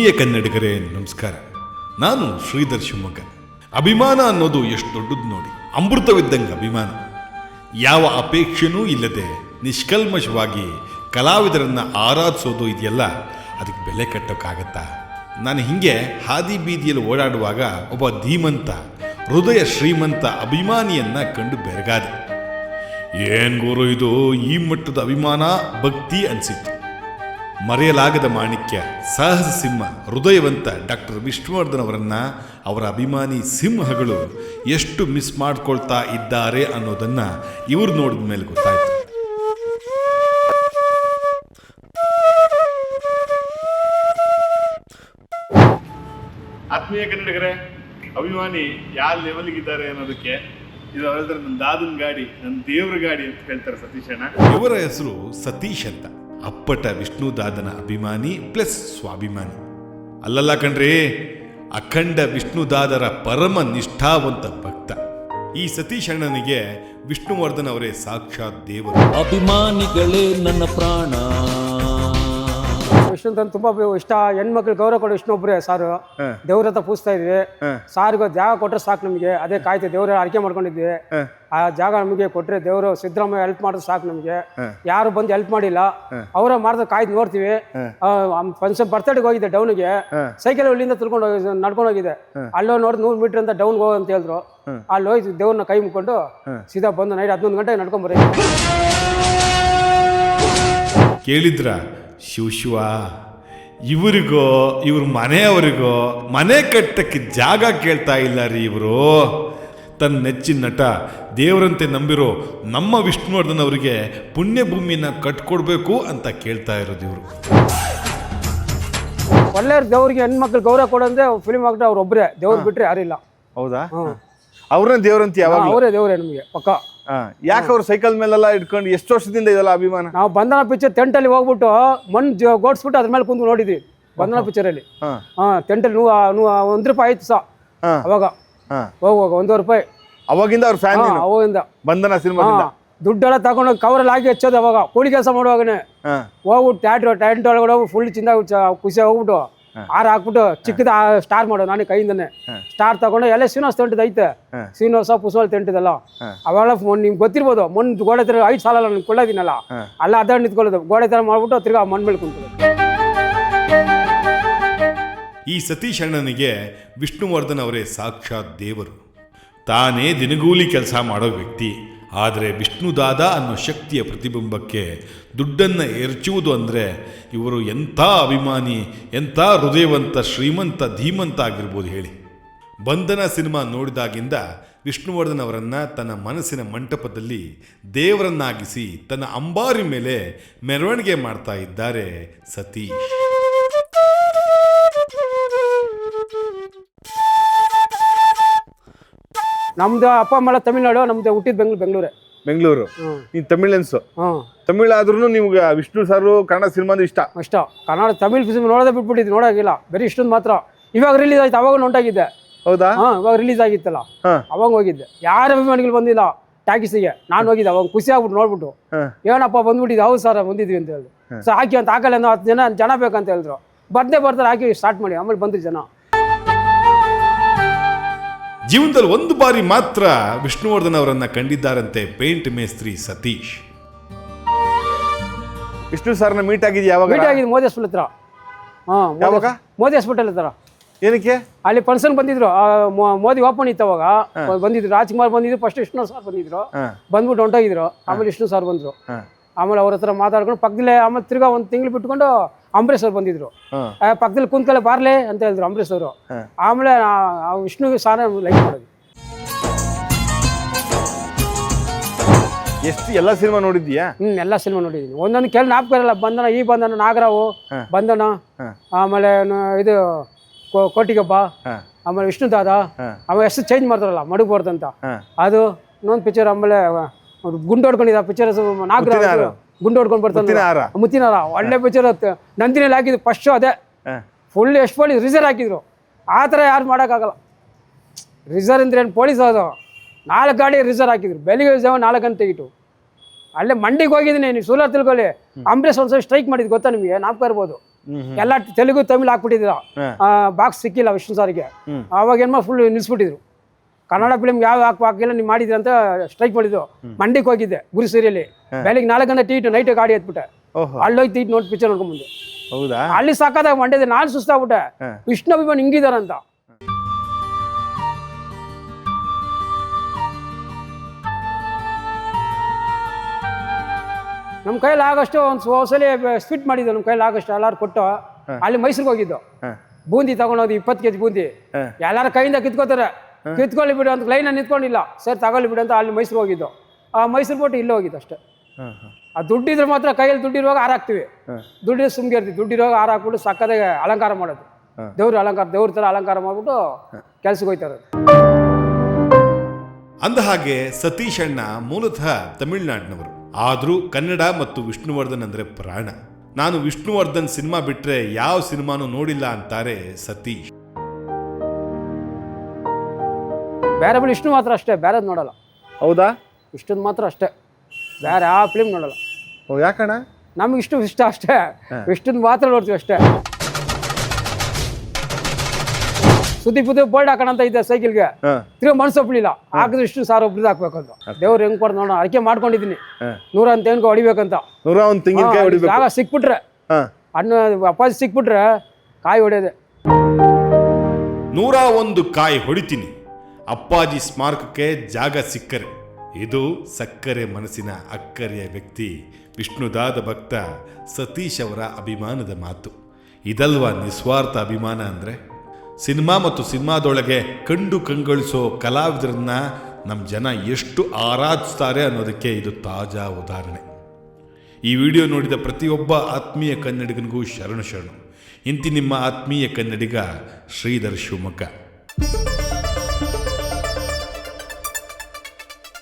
ಆತ್ಮೀಯ ಕನ್ನಡಿಗರೇ, ನಮಸ್ಕಾರ. ನಾನು ಶ್ರೀಧರ್ ಶಿವಮೊಗ್ಗ. ಅಭಿಮಾನ ಅನ್ನೋದು ಎಷ್ಟು ದೊಡ್ಡದು ನೋಡಿ. ಅಮೃತವಿದ್ದಂಗೆ ಅಭಿಮಾನ. ಯಾವ ಅಪೇಕ್ಷೆನೂ ಇಲ್ಲದೆ ನಿಷ್ಕಲ್ಮಶವಾಗಿ ಕಲಾವಿದರನ್ನ ಆರಾಧಿಸೋದು ಇದೆಯಲ್ಲ, ಅದಕ್ಕೆ ಬೆಲೆ ಕಟ್ಟೋಕ್ಕಾಗತ್ತಾ? ನಾನು ಹಿಂಗೆ ಹಾದಿ ಬೀದಿಯಲ್ಲಿ ಓಡಾಡುವಾಗ ಒಬ್ಬ ಧೀಮಂತ, ಹೃದಯ ಶ್ರೀಮಂತ ಅಭಿಮಾನಿಯನ್ನ ಕಂಡು ಬೆರಗಾದೆ. ಏನ್ ಗುರು ಇದು? ಈ ಮಟ್ಟದ ಅಭಿಮಾನ ಭಕ್ತಿ ಅನ್ಸಿತ್ತು. ಮರೆಯಲಾಗದ ಮಾಣಿಕ್ಯ ಸಾಹಸ ಸಿಂಹ ಹೃದಯವಂತ ಡಾಕ್ಟರ್ ವಿಷ್ಣುವರ್ಧನ್ ಅವರನ್ನ ಅವರ ಅಭಿಮಾನಿ ಸಿಂಹಗಳು ಎಷ್ಟು ಮಿಸ್ ಮಾಡ್ಕೊಳ್ತಾ ಇದ್ದಾರೆ ಅನ್ನೋದನ್ನ ಇವರು ನೋಡಿದ ಮೇಲೆ ಗೊತ್ತಾಯಿತು. ಆತ್ಮೀಯ ಕನ್ನಡಿಗರೇ ಅಭಿಮಾನಿ ಯಾವ ಲೆವೆಲ್ಗಿದ್ದಾರೆ ಅನ್ನೋದಕ್ಕೆ ಇದು ಹೇಳಿದ್ರೆ ನನ್ನ ದಾದನ್ ಗಾಡಿ ನನ್ನ ದೇವ್ರ ಗಾಡಿ ಅಂತ ಹೇಳ್ತಾರೆ ಸತೀಶ್ ಅಣ್ಣ ಇವರ ಹೆಸರು ಸತೀಶ್ ಅಂತ. ಅಪ್ಪಟ ವಿಷ್ಣುದಾದನ ಅಭಿಮಾನಿ ಪ್ಲಸ್ ಸ್ವಾಭಿಮಾನಿ. ಅಲ್ಲಲ್ಲ ಕಣ್ರಿ, ಅಖಂಡ ವಿಷ್ಣುದಾದರ ಪರಮ ನಿಷ್ಠಾವಂತ ಭಕ್ತ. ಈ ಸತೀಶಣ್ಣನಿಗೆ ವಿಷ್ಣುವರ್ಧನ್ ಅವರೇ ಸಾಕ್ಷಾತ್ ದೇವರು. ಅಭಿಮಾನಿಗಳೇ ನನ್ನ ಪ್ರಾಣ. ವಿಷ್ಣು ಅಂತ ತುಂಬಾ ಇಷ್ಟ ಹೆಣ್ಮಕ್ಳು ಗೌರವ ಕೊಡು ವಿಷ್ಣು ಒಬ್ಬರೇ ಸಾರು ದೇವ್ರ ಹತ್ರ ಪೂಜ್ತಾ ಇದ್ವಿ. ಸಾರಿಗೆ ಜಾಗ ಕೊಟ್ಟರೆ ಸಾಕು ನಮಗೆ. ಅದೇ ಕಾಯ್ತು ದೇವ್ರ ಅಡಿಕೆ ಮಾಡ್ಕೊಂಡಿದ್ವಿ. ಆ ಜಾಗ ನಮಗೆ ಕೊಟ್ರೆ ದೇವರು ಸಿದ್ದರಾಮಯ್ಯ ಹೆಲ್ಪ್ ಮಾಡಿದ್ರೆ ಸಾಕು ನಮಗೆ. ಯಾರು ಬಂದು ಹೆಲ್ಪ್ ಮಾಡಿಲ್ಲ. ಅವರ ಮಾಡಿದ್ರೆ ಕಾಯ್ದು ನೋಡ್ತೀವಿ. ಫಂಕ್ಷನ್ ಬರ್ತಡೆಗೆ ಹೋಗಿದ್ದೆ ಡೌನ್ಗೆ ಸೈಕಲ್ ಇಲ್ಲಿಂದ ತಿಳ್ಕೊಂಡು ಹೋಗಿ ನಡ್ಕೊಂಡು ಹೋಗಿದೆ. ಅಲ್ಲೋ ನೋಡಿ ನೂರು ಮೀಟರ್ ಅಂತ ಡೌನ್ ಹೋಗು ಅಂತ ಹೇಳಿದ್ರು. ಅಲ್ಲಿ ಹೋಗಿ ದೇವ್ರನ್ನ ಕೈ ಮುಕ್ಕೊಂಡು ಸೀದಾ ಬಂದು ನೈಟ್ ಹದಿನೊಂದು ಗಂಟೆಗೆ ನಡ್ಕೊಂಡ್ ಬರೀ ಕೇಳಿದ್ರ? ಶಿವ ಶಿವ ಇವರಿಗೋ ಇವ್ರ ಮನೆಯವರಿಗೋ ಮನೆ ಕಟ್ಟಕ್ಕೆ ಜಾಗ ಕೇಳ್ತಾ ಇಲ್ಲ ರೀ ಇವರು. ತನ್ನ ನೆಚ್ಚಿನ ನಟ ದೇವರಂತೆ ನಂಬಿರೋ ನಮ್ಮ ವಿಷ್ಣುವರ್ಧನ್ ಅವರಿಗೆ ಪುಣ್ಯ ಭೂಮಿನ ಕಟ್ಕೊಡ್ಬೇಕು ಅಂತ ಕೇಳ್ತಾ ಇರೋದು ಇವರು. ಒಳ್ಳೆ ದೇವ್ರಿಗೆ ಹೆಣ್ಮಕ್ಳು ಗೌರವ ಕೊಡಂದ್ರೆ ಫಿಲ್ಮ್ ಆಗ್ತಾ ಅವ್ರು ಒಬ್ಬರೇ ದೇವ್ರು ಬಿಟ್ರೆ ಯಾರಿಲ್ಲ. ಹೌದಾ. ಅವ್ರನ್ನ ದೇವ್ರಂತ ಯಾವಾಗ ಅವರೇ ದೇವ್ರೆ ನಮಗೆ ಪಕ್ಕ. ಯಾಕೆ ಅವ್ರು ಸೈಕಲ್ ಮೇಲೆಲ್ಲ ಇಟ್ಕೊಂಡು ಎಷ್ಟು ವರ್ಷದಿಂದ ಇದೆಲ್ಲ ಅಭಿಮಾನ? ನಾವು ಬಂಧನ ಪಿಕ್ಚರ್ ಟೆಂಟಲ್ಲಿ ಹೋಗ್ಬಿಟ್ಟು ಮಣ್ಣು ಗೋಡ್ಸ್ಬಿಟ್ಟು ಅದ್ರ ಮೇಲೆ ಕುಂತು ನೋಡಿದ್ವಿ ಬಂಧನ ಪಿಕ್ಚರಲ್ಲಿ ಹಾ. ಟೆಂಟ್ ಟೆಂಟಲ್ಲಿ ನೂ ನೂ ಒಂದು ರೂಪಾಯಿ ಆಯ್ತು ಸಹ ಅವಾಗ. ಹೋಗುವಾಗ ಒಂದೂವರೆ ರೂಪಾಯಿ. ಅವಾಗಿಂದ ಅವ್ರ ಫ್ಯಾನ್ ಹಾಂ ಅವಾಗಿಂದ. ಬಂಧನ ಸಿನಿಮಾದಿಂದ? ದುಡ್ಡೆಲ್ಲ ತಗೊಂಡೋಗಿ ಕವರಲ್ಲಿ ಹಾಕಿ ಹಚ್ಚೋದು ಅವಾಗ ಕೂಲಿ ಕೆಲಸ ಮಾಡುವಾಗನೇ. ಹೋಗ್ಬಿಟ್ಟು ಟ್ಯಾಟ್ ಟೆಂಟ್ ಒಳಗಡೆ ಹೋಗಿ ಫುಲ್ ಚಿಂದ ಖುಷಿ ಹೋಗ್ಬಿಟ್ಟು ಹಾರ ಹಾಕ್ಬಿಟ್ಟು ಚಿಕ್ಕದ ಸ್ಟಾರ್ ಮಾಡೋ ನಾನು ಕೈಯಿಂದನೇ. ಸ್ಟಾರ್ ತಗೊಂಡು ಎಲ್ಲ ಶ್ರೀನಿವಾಸ ತಂಟದ ಐತೆ. ಶ್ರೀನಿವಾಸ ಪುಷ್ಪಲ್ ತಂಟದಲ್ಲ ಅವೆಲ್ಲ ನಿಮ್ಗೆ ಗೊತ್ತಿರ್ಬೋದು ಮಣ್ಣು ಗೋಡೆ ತರ ಐದು ಸಾಲ ನಾನು ಕೊಳ್ಳೋದಿನಲ್ಲ? ಅಲ್ಲ ಅದ ನಿಂತ್ಕೊಳ್ಳೋದು ಗೋಡೆ ತರ ಮಾಡ್ಬಿಟ್ಟು ತಿರ್ಗಾ ಮಣ್ಣು ಮೇಲೆ ಕುಂತ್ಕೊಳ್ಳೋದು. ಈ ಸತೀಶ್ ಅಣ್ಣನಿಗೆ ವಿಷ್ಣುವರ್ಧನ್ ಅವರೇ ಸಾಕ್ಷಾತ್ ದೇವರು. ತಾನೇ ದಿನಗೂಲಿ ಕೆಲಸ ಮಾಡೋ ವ್ಯಕ್ತಿ. ಆದರೆ ವಿಷ್ಣುದಾದ ಅನ್ನೋ ಶಕ್ತಿಯ ಪ್ರತಿಬಿಂಬಕ್ಕೆ ದುಡ್ಡನ್ನು ಎರಚುವುದು ಅಂದರೆ ಇವರು ಎಂಥ ಅಭಿಮಾನಿ, ಎಂಥ ಹೃದಯವಂತ, ಶ್ರೀಮಂತ, ಧೀಮಂತ ಆಗಿರ್ಬೋದು ಹೇಳಿ. ಬಂಧನ ಸಿನಿಮಾ ನೋಡಿದಾಗಿಂದ ವಿಷ್ಣುವರ್ಧನ್ ಅವರನ್ನು ತನ್ನ ಮನಸ್ಸಿನ ಮಂಟಪದಲ್ಲಿ ದೇವರನ್ನಾಗಿಸಿ ತನ್ನ ಅಂಬಾರಿ ಮೇಲೆ ಮೆರವಣಿಗೆ ಮಾಡ್ತಾ ಇದ್ದಾರೆ ಸತೀಶ್. ನಮ್ದು ಅಪ್ಪ ಅಮ್ಮ ಎಲ್ಲ ತಮಿಳ್ನಾಡು ನಮ್ದು ಹುಟ್ಟಿದ ಬೆಂಗ್ಳೂರು ಬೆಂಗಳೂರೇ. ಬೆಂಗಳೂರು. ನೀನ್ ತಮಿಳನ್ಸು ಹ್ಞೂ ತಮಿಳ್ ಆದ್ರೂ ನಿಮ್ಗೆ ವಿಷ್ಣು ಸಾರು ಕನ್ನಡ ಸಿನಿಮಾದು ಇಷ್ಟ. ಅಷ್ಟ. ಕನ್ನಡ ತಮಿಳ್ ಫಿಲ್ಮ್ ನೋಡೋದೇ ಬಿಟ್ಬಿಟ್ಟಿದ್ದು ನೋಡೋಗಿಲ್ಲ. ಬರೀ ಇಷ್ಟೊಂದು ಮಾತ್ರ. ಇವಾಗ ರಿಲೀಸ್ ಆಯ್ತು ಅವಾಗ ಹೊಂಟಾಗಿದ್ದೆ ಹೌದಾ? ಹಾಂ ಇವಾಗ ರಿಲೀಸ್ ಆಗಿತ್ತಲ್ಲ. ಹಾ. ಅವಾಗ ಹೋಗಿದ್ದೆ. ಯಾರ ಅಭಿಮಾನಿಗಳು ಬಂದಿಲ್ಲ ಟ್ಯಾಕ್ಸಿಗೆ. ನಾನು ಹೋಗಿದ್ದೆ ಅವಾಗ ಖುಷಿ ಆಗ್ಬಿಟ್ಟು ನೋಡ್ಬಿಟ್ಟು. ಹಾ. ಏನಪ್ಪ ಬಂದ್ಬಿಟ್ಟಿದ್ದು ಹೌದು ಸರ್ ಬಂದಿದ್ವಿ ಅಂತ ಹೇಳಿದ್ರು. ಸೊ ಹಾಕಿ ಅಂತ ಹಾಕಲ್ಲ ಅನ್ನೋ ಹತ್ತು ಜನ ಜನ ಬೇಕಂತ ಹೇಳಿದ್ರು. ಬರ್ದೇ ಬರ್ತಾರೆ ಹಾಕಿ ಸ್ಟಾರ್ಟ್ ಮಾಡಿ. ಆಮೇಲೆ ಬಂದ್ರಿ ಜನ. ಜೀವನದಲ್ಲಿ ಒಂದು ಬಾರಿ ಮಾತ್ರ ವಿಷ್ಣುವರ್ಧನ್ ಅವರನ್ನ ಕಂಡಿದ್ದಾರಂತೆ ಪೇಂಟ್ ಮೇಸ್ತ್ರಿ ಸತೀಶ್. ವಿಷ್ಣು ಸರ್ನ ಮೀಟ್ ಆಗಿದ್ ಯಾವಾಗ? ಮೀಟ್ ಆಗಿದ್ದು ಮೋದಿ ಹಾಸ್ಪಿಟಲ್ ಹತ್ರ. ಹಾಂ ಯಾವಾಗ? ಮೋದಿ ಹಾಸ್ಪಿಟಲ್ ಹತ್ರ. ಏನಕ್ಕೆ? ಅಲ್ಲಿ ಫಂಕ್ಷನ್ ಬಂದಿದ್ರು ಆ, ಮೋ- ಮೋದಿ ಓಪನ್ ಇತ್ತು ಅವಾಗ. ಬಂದಿದ್ರು ರಾಜ್ಕುಮಾರ್ ಬಂದಿದ್ರು ಫಸ್ಟ್ ವಿಷ್ಣು ಸರ್ ಬಂದಿದ್ರು. ಹಾ. ಬಂದ್ಬಿಟ್ಟು ಹೊಂಟೋಗಿದ್ರು. ಆಮೇಲೆ ವಿಷ್ಣು ಸರ್ ಬಂದ್ರು. ಹಾ. ಆಮೇಲೆ ಅವ್ರ ಹತ್ರ ಮಾತಾಡ್ಕೊಂಡು ಪಕ್ಕದಲ್ಲೇ ಆಮೇಲೆ ತಿರ್ಗಾ ಒಂದು ತಿಂಗಳು ಬಿಟ್ಕೊಂಡು ಅಂಬರೀಶ್ ಅವ್ರು ಬಂದಿದ್ರು. ಪಕ್ಕದಲ್ಲಿ ಕುಂತಳೆ ಬಾರ್ಲೆ ಅಂತ ಹೇಳಿದ್ರು ಅಂಬರೀಶ್ ಅವರು. ಆಮೇಲೆ ಆ ಸಾರ ಲೈಕ್ ಮಾಡಿದ್ವಿ ಎಷ್ಟು ಎಲ್ಲ ಸಿನಿಮಾ ನೋಡಿದ್ಯಾ ಹ್ಮ್ ಎಲ್ಲ ಸಿನಿಮಾ ನೋಡಿದೀನಿ ಒಂದೊಂದು ಕೇಳಿ ನಾಪ್ಕ ಇರಲ್ಲ ಬಂಧನ ಈ ಬಂಧನ ನಾಗರಾವು ಬಂದನ ಬಂಧನ ಆಮೇಲೆ ಇದು ಕೋಟಿಗೊಬ್ಬ ಆಮೇಲೆ ವಿಷ್ಣು ದಾದ. ಆಮೇಲೆ ಎಷ್ಟು ಚೇಂಜ್ ಮಾಡ್ತಾರಲ್ಲ ಮಡುಗು ಅಂತ. ಅದು ಇನ್ನೊಂದು ಪಿಕ್ಚರ್ ಆಮೇಲೆ ಗುಂಡೋಡ್ಕೊಂಡಿದ್ದ ಪಿಕ್ಚರ್ ನಾಗರ ಮುತ್ತಿನ ಗುಂಡು ಹೊಡ್ಕೊಂಡು. ಬರ್ತಾನೆ ಮುತ್ತಿನಾರ. ಒಳ್ಳೆ ಪಿಕ್ಚರ್ ನಂದಿನಲ್ಲಿ ಹಾಕಿದ್ರು ಫಸ್ಟ್ ಶೋ ಅದೇ. ಫುಲ್ ಎಷ್ಟು ಪೊಲೀಸ್ ರಿಸರ್ವ್ ಹಾಕಿದ್ರು. ಆ ಥರ ಯಾರು ಮಾಡೋಕ್ಕಾಗಲ್ಲ. ರಿಸರ್ವ್ ಅಂದ್ರೆ ಏನು ಪೊಲೀಸ್ ಅದು. ನಾಲ್ಕು ಗಾಡಿ ರಿಸರ್ವ್ ಹಾಕಿದ್ರು. ಬೆಳಿಗ್ಗೆ ಜಾವ ನಾಲ್ಕು ಗಂಟೆ ತೆಗಿಟ್ಟು ಅಲ್ಲೇ ಮಂಡಿಗೆ ಹೋಗಿದ್ದೀನಿ ನೀವು ಸೂಲರ್ ತಿಳ್ಕೊಳ್ಳಿ. ಅಂಬ್ರೆಸ್ ಒಂದ್ಸಲ ಸ್ಟ್ರೈಕ್ ಮಾಡಿದ್ದು ಗೊತ್ತಾ ನಿಮಗೆ? ನಾಪ್ಕ ಇರ್ಬೋದು. ಎಲ್ಲ ತೆಲುಗು ತಮಿಳು ಹಾಕ್ಬಿಟ್ಟಿದ್ರು ಬಾಕ್ಸ್ ಸಿಕ್ಕಿಲ್ಲ ವಿಷ್ಣು ಸಾರಿಗೆ ಅವಾಗ ಏನ್ಮ ಫುಲ್ ನಿಲ್ಸ್ಬಿಟ್ಟಿದ್ರು. ಕನ್ನಡ ಫಿಲ್ಮ್ ಯಾವ ಹಾಕೋ ಹಾಕಿಲ್ಲ ನೀವು ಮಾಡಿದ್ರಿ ಅಂತ ಸ್ಟ್ರೈಕ್ ಮಾಡಿದ್ದು ಮಂಡಿಗೆ ಹೋಗಿದ್ದೆ ಗುರು ಸೀರಿಯಲ್ಲಿ. ಬೆಳಿಗ್ಗೆ ನಾಲ್ಕು ಗಂಟೆ ಟೀಟ್ ನೈಟ್ ಗಾಡಿ ಎತ್ಬಿಟ್ಟೆ. ಅಲ್ಲೋಗಿ ಟೀಟ್ ನೋಡಿ ಪಿಕ್ಚರ್ ನೋಡ್ಕೊಂಡ್ಬಂದು ಹೌದಾ? ಅಲ್ಲಿ ಸಾಕಾದಾಗ ಮಂಡ್ಯದ ನಾನು ಸುಸ್ತಾಗ್ಬಿಟ್ಟೆ. ವಿಷ್ಣು ಅಭಿಮಾನ್ ಹಿಂಗಿದಾರಂತ. ನಮ್ಮ ಕೈಲಿ ಆಗಷ್ಟು ಒಂದು ಸಲ ಸ್ವೀಟ್ ಮಾಡಿದ್ದು ನಮ್ಮ ಕೈಲಿ ಆಗಷ್ಟು ಎಲ್ಲಾರು ಕೊಟ್ಟು ಅಲ್ಲಿ ಮೈಸೂರಿಗೆ ಹೋಗಿದ್ದು. ಬೂಂದಿ ತಗೊಂಡೋದು ಇಪ್ಪತ್ತು ಕೆಜಿ ಬೂಂದಿ. ಎಲ್ಲಾರ ಕೈಯಿಂದ ಕಿತ್ಕೋತಾರೆ. ಕಿತ್ಕೊಳ್ಳಿ ಬಿಡು ಅಂತ ಲೈನಲ್ಲಿ ನಿಂತ್ಕೊಂಡಿಲ್ಲ. ಸರ್ ತಗೊಳ್ಳಿ ಬಿಡು ಅಂತ ಅಲ್ಲಿ ಮೈಸೂರು ಹೋಗಿದ್ದು. ಆ ಮೈಸೂರು ಬಿಟ್ಟು ಇಲ್ಲಿ ಹೋಗಿದ್ದು ಅಷ್ಟೇ. ಆ ದುಡ್ಡಿದ್ರೆ ಮಾತ್ರ ಕೈಯಲ್ಲಿ ದುಡ್ಡಿರುವಾಗ ಹಾರ ಹಾಕ್ತಿವಿ. ದುಡ್ಡಿದ್ರೆ ಸುಮ್ಗೆ ಇರ್ತೀವಿ. ದುಡ್ಡಿರುವಾಗ ಹಾರ ಹಾಕ್ಬಿಟ್ಟು ಸಕ್ಕದಾಗೆ ಅಲಂಕಾರ ಮಾಡೋದು. ದೇವ್ರ ಅಲಂಕಾರ ದೇವ್ರ ಥರ ಅಲಂಕಾರ ಮಾಡ್ಬಿಟ್ಟು ಕೆಲ್ಸಕ್ಕೆ ಹೋಯ್ತಾರೆ ಅಂದಹಾಗೆ ಸತೀಶ್ ಅಣ್ಣ ಮೂಲತಃ ತಮಿಳುನಾಡಿನವರು. ಆದರೂ ಕನ್ನಡ ಮತ್ತು ವಿಷ್ಣುವರ್ಧನ್ ಅಂದರೆ ಪ್ರಾಣ. ನಾನು ವಿಷ್ಣುವರ್ಧನ್ ಸಿನಿಮಾ ಬಿಟ್ಟರೆ ಯಾವ ಸಿನಿಮಾನೂ ನೋಡಿಲ್ಲ ಅಂತಾರೆ ಸತೀಶ್. ಬೇರೆ ಬಿಡಿ ಇಷ್ಟು ಮಾತ್ರ ಅಷ್ಟೇ ಬೇರೆದು ನೋಡಲ್ಲ. ಹೌದಾ? ಇಷ್ಟೊಂದು ಮಾತ್ರ ಅಷ್ಟೇ. ಬೇರೆ ಯಾವ ಫಿಲ್ಮ್ ನೋಡಲ್ಲ. ಓ ಯಾಕಣ್ಣ? ನಮ್ಗೆ ಇಷ್ಟು ಇಷ್ಟ ಅಷ್ಟೇ. ಇಷ್ಟೊಂದು ಮಾತ್ರ ನೋಡ್ತೀವಿ ಅಷ್ಟೇ. ಸುದ್ದಿ ಪುದ್ದಿ ಬೋಲ್ಡ್ ಹಾಕೋಣ ಅಂತ ಇದ್ದೆ ಸೈಕಲ್ಗೆ. ತಿರುಗ ತಿರ್ಗಿ ಮನ್ಸು ಒಪ್ಲಿಲ್ಲ. ಹಾಕಿದ್ರೆ ಇಷ್ಟು ಸಾರು ಒಬ್ರದ್ದು ಹಾಕ್ಬೇಕು ಅಂತ ದೇವ್ರು ಹೆಂಗ್ ಕೊಡ್ ನೋಡೋಣ. ಅಡಿಕೆ ಮಾಡ್ಕೊಂಡಿದ್ದೀನಿ ನೂರ ಅಂತ ಏನ್ಕೊ ಹೊಡಿಬೇಕಂತ. ನೂರ ಒಂದು ತೆಂಗಿನಕಾಯಿ ಹಾ, ಹೊಡಿಬೇಕು. ಜಾಗ ಸಿಕ್ಬಿಟ್ರೆ. ಅಣ್ಣ ಹಣ್ಣು ಅಪ್ಪಾಜಿ ಸಿಕ್ಬಿಟ್ರೆ ಕಾಯಿ ಹೊಡೆಯೋದೆ. ನೂರ ಒಂದು ಕಾಯಿ ಹೊಡಿತೀನಿ. ಅಪ್ಪಾಜಿ ಸ್ಮಾರಕಕ್ಕೆ ಜಾಗ ಸಿಕ್ಕರೆ. ಇದು ಸಕ್ಕರೆ ಮನಸ್ಸಿನ ಅಕ್ಕರೆಯ ವ್ಯಕ್ತಿ, ವಿಷ್ಣುದಾದ ಭಕ್ತ ಸತೀಶ್ ಅವರ ಅಭಿಮಾನದ ಮಾತು. ಇದಲ್ವಾ ನಿಸ್ವಾರ್ಥ ಅಭಿಮಾನ ಅಂದರೆ? ಸಿನಿಮಾ ಮತ್ತು ಸಿನಿಮಾದೊಳಗೆ ಕಂಡು ಕಂಗೊಳಿಸೋ ಕಲಾವಿದರನ್ನ ನಮ್ಮ ಜನ ಎಷ್ಟು ಆರಾಧಿಸ್ತಾರೆ ಅನ್ನೋದಕ್ಕೆ ಇದು ತಾಜಾ ಉದಾಹರಣೆ. ಈ ವಿಡಿಯೋ ನೋಡಿದ ಪ್ರತಿಯೊಬ್ಬ ಆತ್ಮೀಯ ಕನ್ನಡಿಗನಿಗೂ ಶರಣು ಶರಣು. ಇಂತಿ ನಿಮ್ಮ ಆತ್ಮೀಯ ಕನ್ನಡಿಗ ಶ್ರೀಧರ್ ಶಿವಮೊಗ್ಗ.